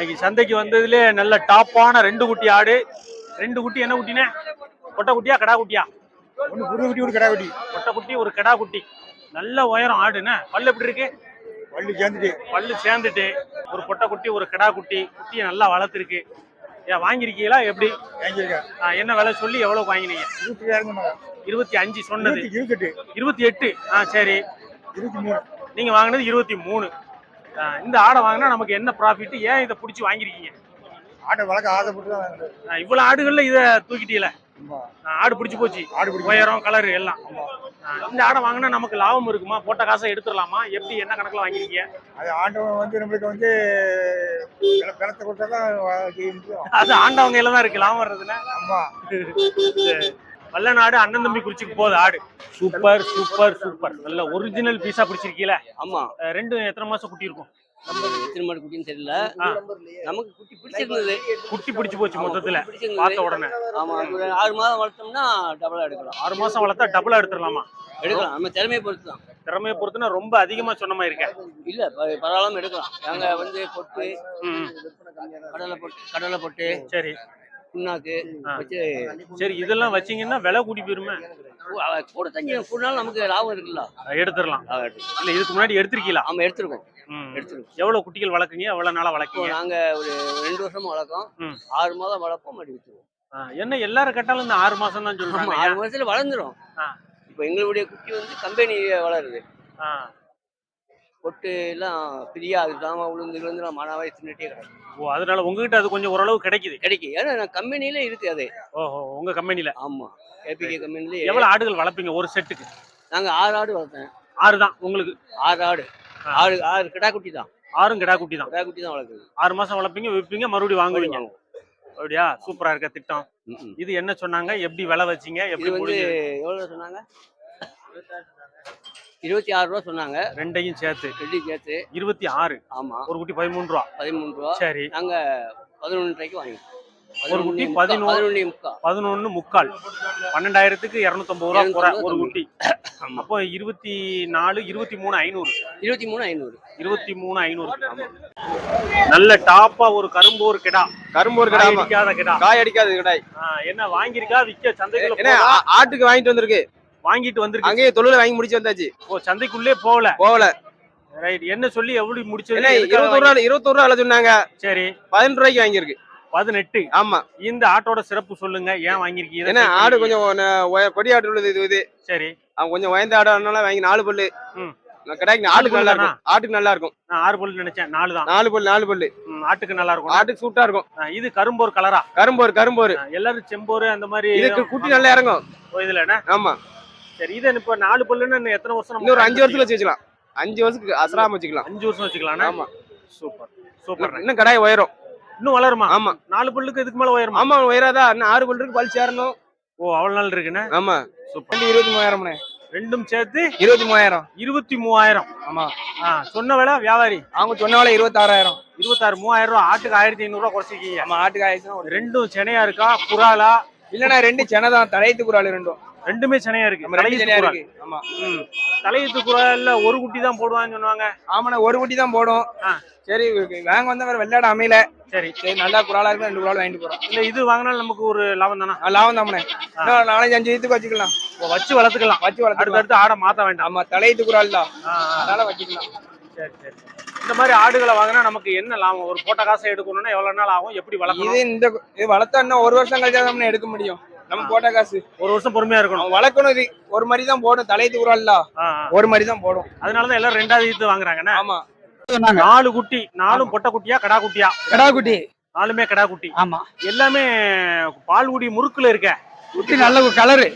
இன்னைக்கு சந்தைக்கு வந்ததுலே நல்ல டாப்பான ரெண்டு குட்டி ஆடு. ரெண்டு குட்டி என்ன குட்டினே? கொட்டை குட்டியா கடா குட்டியா? ஒன்று புது குட்டி ஒரு கடா குட்டி. கொட்டை குட்டி ஒரு கடா குட்டி. நல்ல உயரம் ஆடுன்னு பல்லு எப்படி இருக்கு? வள்ளி சேர்ந்துட்டு. பல்லு சேர்ந்துட்டு. ஒரு பொட்டை குட்டி ஒரு கடா குட்டி. குட்டியை நல்லா வளர்த்துருக்கு. ஏன் வாங்கியிருக்கீங்களா? எப்படி? வாங்கியிருக்கேன். என்ன விலை சொல்லி எவ்வளவு வாங்கினீங்க? இருபத்தி இருபத்தி அஞ்சு சொன்னது. இருபத்தி இருபத்தி எட்டு. ஆ சரி. இருபத்தி மூணு. நீங்க வாங்கினது இருபத்தி மூணு. இந்த ஆடை வாங்கினா நமக்கு என்ன ப்ராஃபிட் ஏன் இதை பிடிச்சி வாங்கியிருக்கீங்க ஆட்டை வளர்க்க ஆசைப்பட்டு தான் இவ்வளவு ஆடுகள்ல இதை. ஆ, ஆடு பிடிச்சி போச்சு. ஆடு உயரம் கலர் எல்லாம். இந்த ஆடை வாங்கினா நமக்கு லாபம் இருக்குமா? போட்ட காசை எடுத்துடலாமா? எப்படி என்ன கணக்குல வாங்கிருக்கீங்க? அது ஆண்டவன் வந்து நம்மளுக்கு வந்து பிலத்தை கொடுத்தா தான் அது ஆண்டவங்க தான் இருக்கு. லாபம் வர்றதுன்னா ஆமா வல்லநாடு அண்ணன் தம்பி குறிச்சிக்கு போகுது ஆடு. சூப்பர் சூப்பர் சூப்பர் நல்ல ஒரிஜினல் பீஸா பிடிச்சிருக்கீல? ஆமா. ரெண்டும் எத்தனை மாசம் குட்டி இருக்கும்? நம்ம எத்தனை மாடு குட்டின்னு தெரியல. நமக்கு குட்டி பிடிச்சிருந்தது. குட்டி பிடிச்சு போச்சு மொத்தத்துல. பார்த்த உடனே. ஆமா ஆறு மாதம் வளர்த்தோம்னா டபுளா எடுக்கலாம். ஆறு மாசம் வளர்த்தா டபுளா எடுத்துடலாமா? எடுக்கலாம். நம்ம திறமையை பொறுத்து தான் திறமையை பொறுத்துனா ரொம்ப அதிகமா சொன்ன மாதிரி இருக்கேன் இல்ல ப- பரவாயில்லாம எடுக்கலாம். நாங்க வந்து பொட்டு கடலை பொட்டு கடலை பொட்டு. சரி. புண்ணாக்கு. வச்சு சரி இதெல்லாம் வச்சீங்கன்னா விலை கூடி போயிருமே. கூட தண்ணி கூடனாலும் நமக்கு லாபம் இருக்குல்ல. எடுத்துடலாம். இல்ல இதுக்கு முன்னாடி எடுத்திருக்கீங்களா? ஆமா எடுத்துருக்கோம். எடுத்துருக்கோம். எவ்வளவு குட்டிகள் வளர்க்குங்க எவ்வளவு நாளா இப்போ வளர்க்கீங்க? நாங்க ஒரு ரெண்டு வருஷமா வளர்க்கோம். ஆறு மாதம் வளர்ப்போம் மறுபடியும் வித்துருவோம். அஹ் என்ன எல்லாரும் கேட்டாலும் இந்த ஆறு மாசம் தான் சொல்றாங்க ஆறு மாசத்துல வளர்ந்துரும். ஆ. இப்போ எங்களுடைய குட்டி வந்து கம்பெனி வளருது. ஆ. பொட்டு எல்லாம் ஃப்ரீயா அதுக்கு தாம உளுந்து விழுந்து நான் மனாவே தின்னுட்டே கிடக்கும் ஓ அதனால உங்ககிட்ட அது கொஞ்சம் ஓரளவு கிடைக்குது. கிடைக்கும் ஏன்னா நான் கம்பெனில இருக்கு அது. ஓஹோ உங்க கம்பெனில ஆமா. ஏபிகே கம்பெனில எவ்வளவு ஆடுகள் வளர்ப்பீங்க ஒரு செட்டுக்கு? நாங்க ஆறு ஆடு வளர்த்தேன். ஆறு தான் உங்களுக்கு? ஆறு ஆடு. ஆறு ஆறு கிடா குட்டி தான். ஆறும் கிடா குட்டி தான். கிடா குட்டி தான் வளர்க்குது. ஆறு மாசம் வளர்ப்பீங்க விற்பீங்க மறுபடியும் வாங்குவீங்க. அப்படியா? சூப்பரா இருக்க திட்டம். இது என்ன சொன்னாங்க? எப்படி விலை வச்சீங்க? எப்படி வந்து? எவ்வளவு சொன்னாங்க? இருபத்தி ஆறு ரூபா சொன்னாங்க. ரெண்டையும் சேர்த்து. ரெண்டு சேர்த்து. இருபத்தி ஆறு. ஆமா. ஒரு குட்டி பதிமூணு ரூபா. பதிமூணு ரூபா. சரி. நாங்க பதினொன்று ரூபாய்க்கு வாங்கினோம். ஒரு குட்டி பதினோரு- பதினொன்று பதினொன்னு முக்கால். பன்னெண்டாயிரத்துக்கு இருநூத்தம்பது ரூபா குறை ஒரு குட்டி. அப்போ இருபத்தி நாலு இருபத்தி மூணு ஐநூறு. இருபத்தி மூணு ஐநூறு. இருபத்தி மூணு ஐநூறு. நல்ல டாப்பா ஒரு கரும்பு ஒரு கிடா. கரும்பூர் காய் கிடாம அடிக்காத கிடா. காய் அடிக்காது கிடாய் என்ன வாங்கியிருக்கா விக்க சந்தைக்குள்ள ஆட்டுக்கு வாங்கிட்டு வந்திருக்கு. வாங்கிட்டு வந்திருக்கு அங்கேயே தொழில வாங்கி முடிச்சு வந்தாச்சு. ஓ சந்தைக்குள்ளே போகல. போகல. ரைட் என்ன சொல்லி எவ்வளவு முடிச்சது இருபத்தொரு ரூபா இருபத்தொரு ரூபா சொன்னாங்க. சரி. பதினெட்டு ரூபாய்க்கு வாங்கியிருக்கு. பதினெட்டு. ஆமா. இந்த ஆட்டோட சிறப்பு சொல்லுங்க. ஏன் வாங்கிருக்கீங்க ஏன்னா ஆடு கொஞ்சம் கொடி ஆடு உள்ளது இது இது. சரி. அவன் கொஞ்சம் வயந்த ஆடு அதனால வாங்கி நாலு பல்லு. ம். நான் கிடைக்கு நாலு ஆட்டுக்கு நல்லா இருக்கும். ஆட்டுக்கு நல்லா இருக்கும். நான் ஆறு பல்லு நினைச்சேன். நாலு தான். நாலு பல்லு நாலு பல்லு. ஆட்டுக்கு நல்லா இருக்கும். ஆட்டுக்கு சூட்டா இருக்கும். இது கரும்போர் கலரா? கரும்போர் கரும்போர். எல்லாரும் செம்போரு அந்த மாதிரி இதுக்கு குட்டி நல்லா இறங்கும். ஓ, இதுல ஆமா. சரி இது இப்ப நாலு பல்லுன்னு எத்தனை வருஷம் இன்னொரு அஞ்சு வருஷத்துல வச்சு வச்சுக்கலாம். அஞ்சு வருஷத்துக்கு அசராம வச்சுக்கலாம். அஞ்சு வருஷம் வச்சுக்கலாம் ஆமா. சூப்பர் சூப்பர் இன்னும் கடாய் உயரும். இன்னும் வளருமா? ஆமா. நாலு பல்லுக்கு இதுக்கு மேல உயருமா? ஆமா உயராதா? இன்னும் ஆறு பல்லு இருக்கு பல் சேரணும். ஓ அவ்வளவு நாள் இருக்குண்ணே? ஆமா. சூப்பர். இருபத்தி மூவாயிரம்ண்ணே. ரெண்டும் சேர்த்து இருபத்தி மூவாயிரம். இருபத்தி மூவாயிரம். ஆமா. ஆ சொன்ன விலை வியாபாரி. அவங்க சொன்னால இருபத்தாறாயிரம். இருபத்தாறு மூவாயிரம் ரூபா. ஆட்டுக்கு ஆயிரத்தி ஐநூறு ரூபா குறைச்சிருக்கீங்க. நம்ம ஆட்டுக்கு ஆயிடுச்சுன்னா ரெண்டும் சென்னையா இருக்கா? குறாலா இல்லண்ணா ரெண்டு சென்னை தான். தலையத்து குறாள் ரெண்டும். ரெண்டுமே சென்னையா இருக்கு. தலையீத்து. இருக்கு. ஆமா. தலையீத்து குறால்ல ஒரு குட்டி தான் போடுவான்னு சொன்னாங்க. ஆமாண்ணா ஒரு குட்டி தான் போடும். சரி வாங்க வந்தா வேற வெள்ளாட அமையல. சரி. சரி நல்லா குறாலா இருக்கு ரெண்டு குறால் வாங்கிட்டு போறோம். இல்ல இது வாங்கினாலும் நமக்கு ஒரு லாபம் தானே? லாபம் இன்னும் நாலஞ்சு அஞ்சு இதுக்கு வச்சுக்கலாம். வச்சு வளர்த்துக்கலாம். வச்சு வளர்த்துக்கலாம். அடுத்தடுத்து ஆடை மாத்த வேண்டாம். ஆமா தலையத்து குறால் தான். அதனால வச்சுக்கலாம். சரி சரி. இந்த மாதிரி ஆடுகளை வாங்கினா நமக்கு என்ன லாபம்? ஒரு போட்ட காசை எடுக்கணும்னா எவ்வளவு நாள் ஆகும்? எப்படி இது வளர்க்கணும் இந்த இது வளர்த்தா இன்னும் ஒரு வருஷம் கழிச்சா தான் எடுக்க முடியும். நம்ம போட்ட காசு. ஒரு வருஷம் பொறுமையா இருக்கணும். வளர்க்கணும் இது. ஒரு மாதிரி தான் போடும். ஆ, ஆ. ஒரு மாதிரி தான் போடும். அதனாலதான் எல்லாரும் ரெண்டாவது ஈத்து வாங்குறாங்கண்ணே ஆமா. நாலு குட்டி. நாலும் பொட்டை குட்டியா கடா குட்டியா? கடா குட்டி நாலுமே கடா குட்டி. ஆமா. எல்லாமே பால்குடி முறுக்குல இருக்க. குட்டி நல்ல கலரு.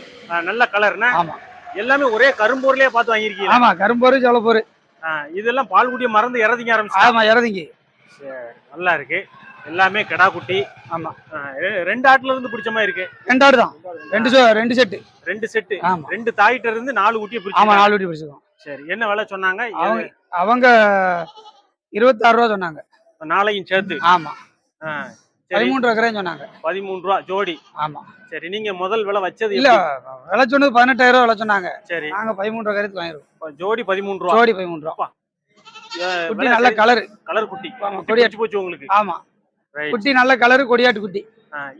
நல்ல கலர்னா ஆமா. எல்லாமே ஒரே கரும்பூர்லயே பார்த்து வாங்கியிருக்கீங்க ஆமா கரும்போரு சோளப்போரு. இதெல்லாம் பால்குடியை மறந்து இறதிங்க ஆரம்பிச்சு ஆமா இறதிங்கி. நல்லா இருக்கு. எல்லாமே கடா குட்டி. ஆமா. ரெண்டு ஆட்டுல இருந்து பிடிச்ச மாதிரி இருக்கு. ரெண்டு ஆடு தான். ரெண்டு ரெண்டு செட்டு. ரெண்டு செட்டு. ஆமா. ரெண்டு தாயிட்ட இருந்து நாலு குட்டியை ஆமா பிடிச்சி நாலு குட்டி பிடிச்சிருக்கோம். சரி என்ன விலை சொன்னாங்க? அவங்க அவங்க இருபத்தாறு ரூபா சொன்னாங்க. நாளையும் சேர்த்து. ஆமா. பதிமூன்று ரூபாய்க்கு சொன்னாங்க. பதிமூணு ரூபா ஜோடி. ஆமா. சரி நீங்க முதல் விலை வச்சது இல்ல? விலை சொன்னது பதினெட்டாயிரம் ரூபா விலை சொன்னாங்க. சரி. நாங்க பதிமூன்று ரூபாய்க்கு வாங்கிருக்கோம் ஜோடி பதிமூணு ரூபா. ஜோடி பதிமூன்று ரூபா. குட்டி நல்ல கலரு. கலர் குட்டி. ஆமா குட்டி கொடியா பிடிச்சு போச்சு உங்களுக்கு? ஆமா. குட்டி நல்ல கலரு கொடியாட்டு குட்டி.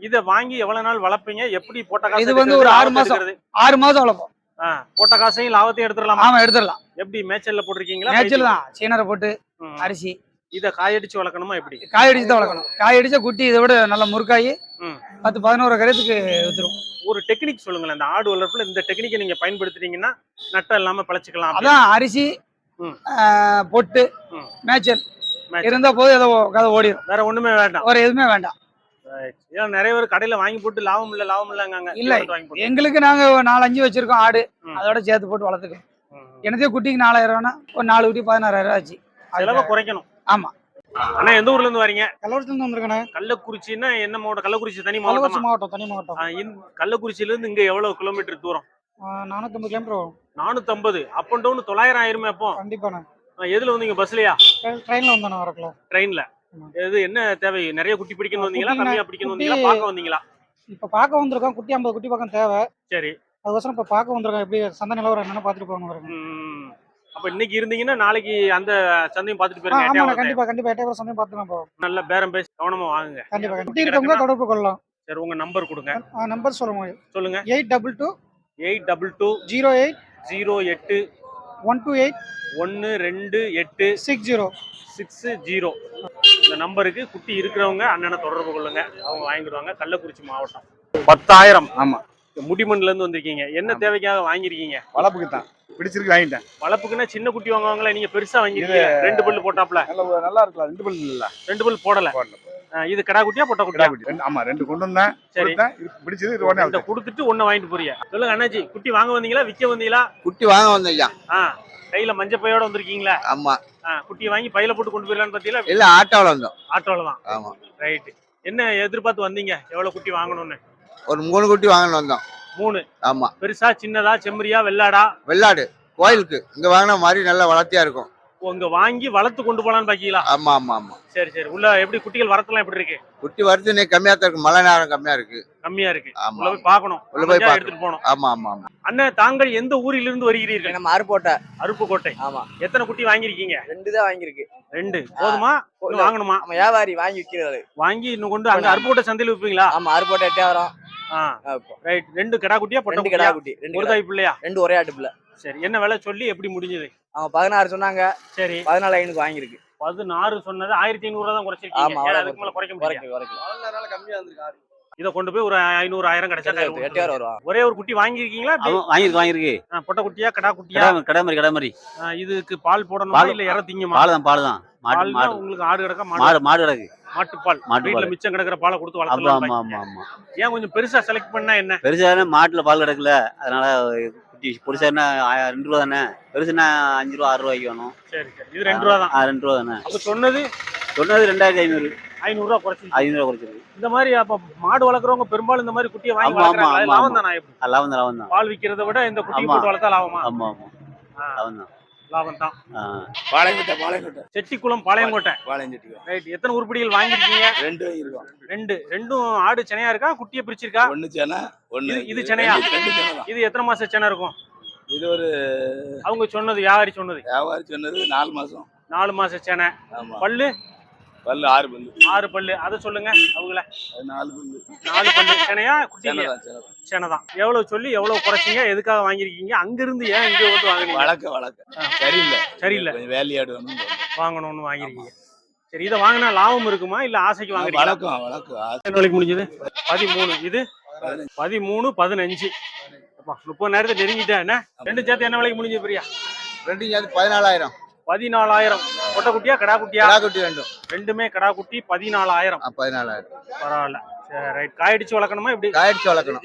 இத வாங்கி எவ்வளவு நாள் வளர்ப்பீங்க? எப்படி போட்ட காசு இது வந்து ஒரு ஆறு மாசம். ஆறு மாசம் வளர்ப்போம். போட்ட காசையும் லாபத்தையும் எடுத்துடலாமா? ஆமா எடுத்துடலாம். எப்படி? மேய்ச்சல்ல போட்டிருக்கீங்களா? நேச்சல் தான். சீனரை போட்டு. அரிசி. இத காயடிச்சு வளர்க்கணுமா எப்படி? காய் அடிச்சு தான் வளர்க்கணும். காய் அடிச்ச குட்டி இதை விட நல்ல முறுக்காயி. பத்து பதினோரு கரையத்துக்கு வித்துரும். ஒரு டெக்னிக் சொல்லுங்களேன். இந்த ஆடு வளர்ப்புல இந்த டெக்னிக்கை நீங்க பயன்படுத்துறீங்கன்னா நட்டம் இல்லாம பிழைச்சிக்கலாம். அதான் அரிசி பொட்டு ம். மேய்ச்சல். மேய்ச்சல். இருந்தா போதும் ஏதோ கதை ஓடிடும் வேற ஒண்ணுமே வேண்டாம். ஒரு எதுவுமே வேண்டாம். ஏன்னா நிறைய பேர் கடையில வாங்கி போட்டு லாபம் இல்ல லாபம் இல்லங்காங்க. இல்ல. எங்களுக்கு நாங்க ஒரு நாலு அஞ்சு வச்சிருக்கோம் ஆடு. அதோட சேர்த்து போட்டு வளர்த்துக்கோம். எனதே குட்டிக்கு நாலாயிரம் ரூபானா ஒரு நாலு குட்டி பதினாறாயிரம் ரூபா ஆச்சு. செலவை குறைக்கணும். ஆமா. அண்ணா எந்த ஊர்ல இருந்து வரீங்க? கல்லூரத்துல வந்திருக்கேன் கள்ளக்குறிச்சின்னா என்ன மாவட்டம்? கள்ளக்குறிச்சி தனி மாவட்டமா? மாவட்டம் தனி மாவட்டம். கள்ளக்குறிச்சியில இருந்து இங்க எவ்வளவு கிலோமீட்டர் தூரம்? நானூத்தம்பது கிலோமீட்டர் வரும். நானூத்தம்பது. அப் அண்ட் டவுன் தொள்ளாயிரம் ஆயிருமே அப்போ? கண்டிப்பாண்ணே. எதுல வந்தீங்க பஸ்லயா ட்ரெயின்ல வந்தோம் வரக்குள்ள. ட்ரெயின்ல. இது என்ன தேவை? நிறைய குட்டி பிடிக்கணும் வந்தீங்களா? குட்டி கம்மியா பிடிக்கணும் வந்தீங்களா? பார்க்க வந்தீங்களா? இப்ப பார்க்க வந்திருக்கோம். குட்டி ஐம்பது குட்டி பக்கம் தேவை. சரி. அதுக்கோசரம் இப்ப பார்க்க வந்திருக்கோம். எப்படி சந்தை நிலவரம் என்னன்னு பாத்துட்டு போகணும் ம். அப்ப இன்னைக்கு இருந்தீங்கன்னா நாளைக்கு அந்த சந்தையும் பார்த்துட்டு போயிருங்க. கண்டிப்பா கண்டிப்பா எட்டாயிரம் சந்தையும் பார்த்துலாம் நல்ல பேரம் பேசி கவனமா வாங்குங்க. கண்டிப்பா தொடர்பு கொள்ளலாம். சரி உங்க நம்பர் கொடுங்க. நம்பர் சொல்லுங்க. சொல்லுங்க. Eight double two eight double two zero eight zero எட்டு ஒன் டூ எயிட் ஒன்னு ரெண்டு எட்டு சிக்ஸ் ஜீரோ. Six zero. இந்த நம்பருக்கு குட்டி இருக்கிறவங்க அண்ணனை தொடர்பு கொள்ளுங்க. அவங்க வாங்கிடுவாங்க. கள்ளக்குறிச்சி மாவட்டம். பத்தாயிரம். ஆமா. முடிமண்ல இருந்து வந்திருக்கீங்க. என்ன தேவைக்காக வாங்கிருக்கீங்க வளர்ப்புக்கு தான். பிடிச்சிருக்கு வாங்கிட்டேன். வளர்ப்புக்குன்னா சின்ன குட்டி வாங்குவாங்களா நீங்க பெருசா வாங்கிருக்கீங்க. ரெண்டு பல்லு போட்டாப்ல நல்ல நல்லா இருக்கலாம். ரெண்டு பல்லு இல்ல. ரெண்டு பல் போடல. இது கடா குட்டியா பொட்டை கிடா குட்டியா குட்டி ஆமா ரெண்டு கொண்டு வந்தேன் சரி. இது பிடிச்சது இது உடனே இந்த கொடுத்துட்டு ஒண்ணு வாங்கிட்டு போறீங்க சொல்லுங்க அண்ணாச்சி. குட்டி வாங்க வந்தீங்களா விக்க வந்தீங்களா? குட்டி வாங்க வந்தோம் ஐயா ஆ கையில மஞ்சள் பையோட வந்திருக்கீங்களா? ஆமா. குட்டியை வாங்கி பையில போட்டு கொண்டு போயிடலான்னு பாத்தீங்களா? இல்ல ஆட்டோவில் வந்தோம். ஆட்டோல தான். ஆமா. ரைட் என்ன எதிர்பார்த்து வந்தீங்க? எவ்வளவு குட்டி வாங்கணும்னு? ஒரு மூணு குட்டி வாங்கணும் வந்தோம். மூணு. ஆமா. பெருசா சின்னதா செம்மறியா வெள்ளாடா? வெள்ளாடு. கோயிலுக்கு இங்க வாங்கின மாதிரி நல்ல வளர்த்தியா இருக்கும். உங்க வாங்கி வளர்த்து கொண்டு போலான்னு பாக்கீங்களா? ஆமா ஆமா ஆமா. சரி சரி. உள்ள எப்படி குட்டிகள் வரத்தெல்லாம் எப்படி இருக்கு? குட்டி வரது இன்னைக்கு கம்மியா தான் இருக்கு. மழை நேரம் கம்மியா இருக்கு. கம்மியா இருக்கு. ஆமா உள்ள போய் பார்க்கணும். உள்ள போய். எடுத்துட்டு போகணும். ஆமா ஆமா ஆமா. அண்ணன் தாங்கள் எந்த ஊரிலிருந்து வருகிறீர்கள்? நம்ம அருப்போட்டை அருப்புக்கோட்டை. ஆமா. எத்தனை குட்டி வாங்கியிருக்கீங்க? ரெண்டு தான் வாங்கியிருக்கு. ரெண்டு. போதுமா? வாங்கணுமா? வியாபாரி வாங்கி விற்கிறது வாங்கி இன்னும் கொண்டு அங்க அருப்புக்கோட்டை சந்தையில விற்பீங்களா? ஆமா அருப்போட்டை எட்டாயிரம் ஆ ரைட் ரெண்டு கடா குட்டியா பொட்டை ரெண்டு கடா குட்டி ரெண்டு ஒரு தாய் பிள்ளையா? ரெண்டு ஒரே ஆட்டுப்புல சரி என்ன விலை சொல்லி எப்படி முடிஞ்சது? அவங்க பதினாறு சொன்னாங்க. சரி. பதினாலு ஐநூறு வாங்கியிருக்கு. பதினாறு சொன்னது ஆயிரத்தி ஐநூறு தான் குறைச்சிருக்கீங்க. அவ்வளவு அதுக்கு மேல குறைக்க முடியாது குறைக்கு குறைக்கு இதை கொண்டு போய் ஒரு ஐநூறு ஆயிரம் கிடைச்சா ஒரே ஒரு குட்டி வாங்கியிருக்கு வாங்கியிருக்கு. ஆ, பொட்டை குட்டியா கடா குட்டியா? கடை மாதிரி கடை மாதிரி. இதுக்கு பால் போடணுமா பால் இல்ல இற திங்குமா பால் தான் பால் தான். பால்னா மாடு. உங்களுக்கு ஆடு கிடக்க மாடு மாடு மாடு கிடக்கு. மாட்டுப்பால். மாட்டு வீட்டுல. மிச்சம் கிடக்குற பாலை கொடுத்து ஆமா வளர்த்தலாம் ஆமா. ஆமா ஆமா. ஏன் கொஞ்சம் பெருசா செலக்ட் பண்ணா என்ன? பெருசான மாட்டுல பால் கிடக்குல. அதனால குட்டி பெருசானா ரெண்டு ரூபா தானே? பெருசுனா அஞ்சு ரூபா ஆறு ரூபாய்க்கு வேணும். சரி சரி. இது ரெண்டு ரூபா தான். ரெண்டு ரூபா தானே? அப்ப சொன்னது? சொன்னது ரெண்டாயிரத்தி ஐநூறு. ஐநூறு ரூபா குறைச்சி ஐநூறு ரூபா குறைச்சிருக்கு. இந்த மாதிரி அப்ப மாடு வளர்க்குறவங்க பெரும்பாலும் இந்த மாதிரி குட்டியை வாங்கி லாபம். தானா லாபம் தான் லாபம் தான். பால் விக்கிறத விட இந்த குட்டியை ஆமா. போட்டு வளர்த்தா லாபமா? ஆமா ஆமா. லாபம் தான். லாபம் தான். பாளையங்கோட்டை பாளையங்கோட்டை. செட்டிக்குளம் பாளையங்கோட்டை. பாளையஞ்செட்டிக்கோ ரைட் எத்தனை உருப்படிகள் வாங்கிருக்கீங்க ரெண்டு ரெண்டு. ரெண்டும் ஆடு செனையா இருக்கா? குட்டியை பிரிச்சிருக்கா? ஒண்ணு சேனை ஒண்ணு இது- இது செனையா? ரெண்டு- ரெண்டு சேனை தான். இது எத்தனை மாச செனை இருக்கும்? இது ஒரு அவங்க சொன்னது வியாபாரி சொன்னது. வியாபாரி சொன்னது நாலு மாசம். நாலு மாச செனை. ஆமா. பல்லு? பல்லு ஆறு பல்லு. ஆறு பல்லு. அதை சொல்லுங்க அவங்கள. நாலு பல்லு. நாலு பல்லு. செனையா குட்டி சேனை தான் எவ்வளவு சொல்லி எவ்வளவு குறைச்சீங்க எதுக்காக வாங்கிருக்கீங்க அங்க இருந்து ஏன் இங்க வந்து வாங்குனீங்க? வளர்க்க வளர்க்க ஆ. சரியில்லை. சரியில்லை. கொஞ்சம் வேலையாடு வாங்கணும்னு வாங்கிருக்கீங்க சரி இதை வாங்கினா லாபம் இருக்குமா? இல்ல ஆசைக்கு வாங்குறீங்களா? வளர்க்கும் வளர்க்கும் எத்தனை நாளைக்கு முடிஞ்சது? பதிமூணு. இது? பதிமூணு பதினஞ்சு. அப்பா, முப்பது நேரத்தை நெருங்கிட்டேன். என்ன? ரெண்டு சேர்த்து என்ன விலைக்கு முடிஞ்சது பிரியா? ரெண்டு சேர்த்து பதினாலாயிரம். பதினாலாயிரம். கொட்டை குட்டியா கடா குட்டியா? கிடா குட்டி ரெண்டும். ரெண்டுமே கடா குட்டி பதினாலாயிரம் பதினாலாயிரம் பரவாயில்ல சரி ரைட் காயடிச்சு வளர்க்கணுமா இப்படி காயடிச்சு வளர்க்கணும்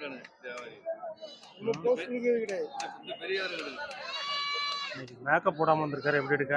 ராஜனா மேக்கப் போடாம வந்திருக்காரு. எப்படி எடுக்க?